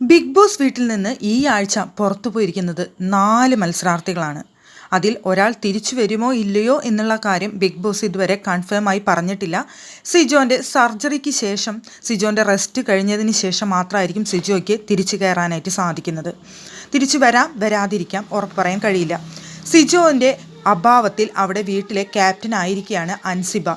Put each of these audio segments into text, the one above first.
Big boss വീട്ടിൽ നിന്ന് ഈ ആഴ്ച പുറത്തു പോയിരിക്കുന്നത് നാല് മത്സരാർത്ഥികളാണ്. അതിൽ ഒരാൾ തിരിച്ചു വരുമോ ഇല്ലയോ എന്നുള്ള കാര്യം ബിഗ് ബോസ് ഇതുവരെ കൺഫേം ആയി പറഞ്ഞിട്ടില്ല. സിജോന്റെ സർജറിക്ക് ശേഷം സിജോന്റെ റെസ്റ്റ് കഴിഞ്ഞതിന് ശേഷം മാത്രമായിരിക്കും സിജോയ്ക്ക് തിരിച്ചു കയറാനായിട്ട് സാധിക്കുന്നത്. തിരിച്ചു വരാം വരാതിരിക്കാം ഉറപ്പ് പറയാൻ കഴിയില്ല. സിജോന്റെ അഭാവത്തിൽ അവിടെ വീട്ടിലെ ക്യാപ്റ്റൻ ആയിരിക്കുകയാണ് അൻസിബ.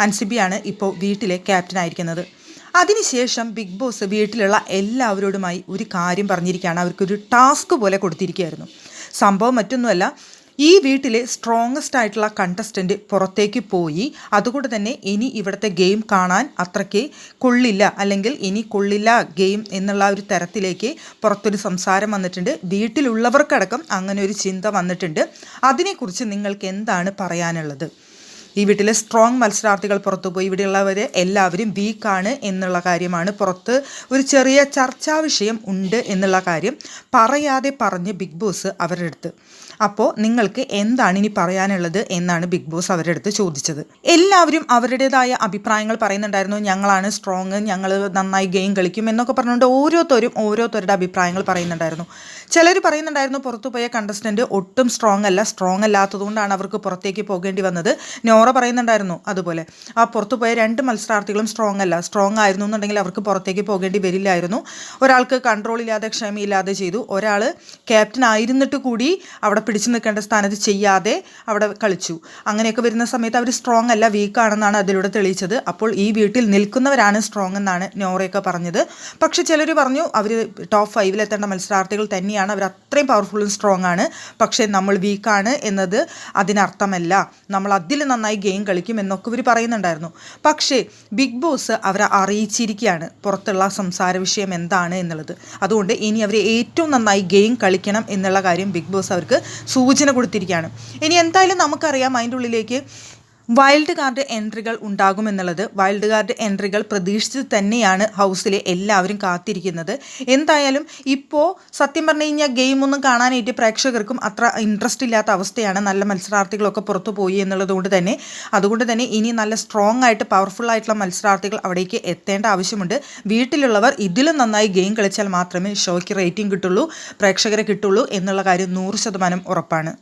അൻസിബിയാണ് ഇപ്പോൾ വീട്ടിലെ ക്യാപ്റ്റൻ ആയിരിക്കുന്നത്. അതിനുശേഷം ബിഗ് ബോസ് വീട്ടിലുള്ള എല്ലാവരോടുമായി ഒരു കാര്യം പറഞ്ഞിരിക്കുകയാണ്. അവർക്കൊരു ടാസ്ക് പോലെ കൊടുത്തിരിക്കുകയായിരുന്നു. സംഭവം മറ്റൊന്നുമല്ല ഈ വീട്ടിലെ സ്ട്രോങ്സ്റ്റ് ആയിട്ടുള്ള കണ്ടസ്റ്റന്റ് പുറത്തേക്ക് പോയി. അതുകൊണ്ട് തന്നെ ഇനി ഇവിടുത്തെ ഗെയിം കാണാൻ അത്രയ്ക്ക് കൊള്ളില്ല. അല്ലെങ്കിൽ ഇനി കൊള്ളില്ല ഗെയിം എന്നുള്ള ഒരു തരത്തിലേക്ക് പുറത്തൊരു സംസാരം വന്നിട്ടുണ്ട്. വീട്ടിലുള്ളവർക്കടക്കം അങ്ങനെ ഒരു ചിന്ത വന്നിട്ടുണ്ട്. അതിനെക്കുറിച്ച് നിങ്ങൾക്ക് എന്താണ് പറയാനുള്ളത്? ഈ വീട്ടിലെ സ്ട്രോങ് മത്സരാർത്ഥികൾ പുറത്തുപോയി. ഇവിടെയുള്ളവർ എല്ലാവരും വീക്കാണ് എന്നുള്ള കാര്യമാണ് പുറത്ത് ഒരു ചെറിയ ചർച്ചാ വിഷയം ഉണ്ട് എന്നുള്ള കാര്യം പറയാതെ പറഞ്ഞ് ബിഗ് ബോസ് അവരുടെ അടുത്ത്. അപ്പോൾ നിങ്ങൾക്ക് എന്താണ് ഇനി പറയാനുള്ളത് എന്നാണ് ബിഗ് ബോസ് അവരുടെ അടുത്ത് ചോദിച്ചത്. എല്ലാവരും അവരുടേതായ അഭിപ്രായങ്ങൾ പറയുന്നുണ്ടായിരുന്നു. ഞങ്ങളാണ് സ്ട്രോങ് ഞങ്ങൾ നന്നായി ഗെയിം കളിക്കും എന്നൊക്കെ പറഞ്ഞുകൊണ്ട് ഓരോരുത്തരും ഓരോരുത്തരുടെ അഭിപ്രായങ്ങൾ പറയുന്നുണ്ടായിരുന്നു. ചിലർ പറയുന്നുണ്ടായിരുന്നു പുറത്തു പോയ കണ്ടസ്റ്റന്റ് ഒട്ടും സ്ട്രോങ് അല്ല സ്ട്രോങ് അല്ലാത്തതുകൊണ്ടാണ് അവർക്ക് പുറത്തേക്ക് പോകേണ്ടി വന്നത്. നോറ പറയുന്നുണ്ടായിരുന്നു അതുപോലെ ആ പുറത്തു പോയ രണ്ട് മത്സരാർത്ഥികളും സ്ട്രോങ് അല്ല സ്ട്രോങ് ആയിരുന്നു എന്നുണ്ടെങ്കിൽ അവർക്ക് പുറത്തേക്ക് പോകേണ്ടി വരില്ലായിരുന്നു. ഒരാൾക്ക് കൺട്രോൾ ഇല്ലാതെ ക്ഷമയില്ലാതെ ചെയ്തു. ഒരാൾ ക്യാപ്റ്റൻ ആയിരുന്നിട്ട് കൂടി അവിടെ പിടിച്ചു നിൽക്കേണ്ട സ്ഥാനത്ത് ചെയ്യാതെ അവിടെ കളിച്ചു. അങ്ങനെയൊക്കെ വരുന്ന സമയത്ത് അവർ സ്ട്രോങ് അല്ല വീക്ക് ആണെന്നാണ് അതിലൂടെ തെളിയിച്ചത്. അപ്പോൾ ഈ വീട്ടിൽ നിൽക്കുന്നവരാണ് സ്ട്രോങ് എന്നാണ് നോറയൊക്കെ പറഞ്ഞത്. പക്ഷേ ചിലർ പറഞ്ഞു അവർ ടോപ്പ് ഫൈവിലെത്തേണ്ട മത്സരാർത്ഥികൾ തന്നെയാണ്. അവർ അത്രയും പവർഫുള്ളും സ്ട്രോങ് ആണ്. പക്ഷേ നമ്മൾ വീക്കാണ് എന്നത് അതിനർത്ഥമല്ല. നമ്മൾ അതിൽ നന്നായി ഗെയിം കളിക്കും എന്നൊക്കെ ഇവർ പറയുന്നുണ്ടായിരുന്നു. പക്ഷേ ബിഗ് ബോസ് അവരെ അറിയിച്ചിരിക്കുകയാണ് പുറത്തുള്ള സംസാര വിഷയം എന്താണ് എന്നുള്ളത്. അതുകൊണ്ട് ഇനി അവർ ഏറ്റവും നന്നായി ഗെയിം കളിക്കണം എന്നുള്ള കാര്യം ബിഗ് ബോസ് അവർക്ക് സൂചന കൊടുത്തിരിക്കുകയാണ്. ഇനി എന്തായാലും നമുക്കറിയാം അതിന്റെ ഉള്ളിലേക്ക് വൈൽഡ് കാർഡ് എൻട്രികൾ ഉണ്ടാകുമെന്നുള്ളത് വൈൽഡ് കാർഡ് എൻട്രികൾ പ്രതീക്ഷിച്ച് തന്നെയാണ് ഹൗസിലെ എല്ലാവരും കാത്തിരിക്കുന്നത്. എന്തായാലും ഇപ്പോൾ സത്യം പറഞ്ഞു കഴിഞ്ഞാൽ ഗെയിമൊന്നും കാണാനായിട്ട് പ്രേക്ഷകർക്കും അത്ര ഇൻട്രസ്റ്റ് ഇല്ലാത്ത അവസ്ഥയാണ് നല്ല മത്സരാർത്ഥികളൊക്കെ പുറത്തു പോയി എന്നുള്ളതുകൊണ്ട് തന്നെ. അതുകൊണ്ട് തന്നെ ഇനി നല്ല സ്ട്രോങ് ആയിട്ട് പവർഫുൾ ആയിട്ടുള്ള മത്സരാർത്ഥികൾ അവിടേക്ക് എത്തേണ്ട ആവശ്യമുണ്ട്. വീട്ടിലുള്ളവർ ഇതിലും നന്നായി ഗെയിം കളിച്ചാൽ മാത്രമേ ഷോയ്ക്ക് റേറ്റിംഗ് കിട്ടുള്ളൂ പ്രേക്ഷകരെ കിട്ടുള്ളൂ എന്നുള്ള കാര്യം നൂറ് ശതമാനം ഉറപ്പാണ്.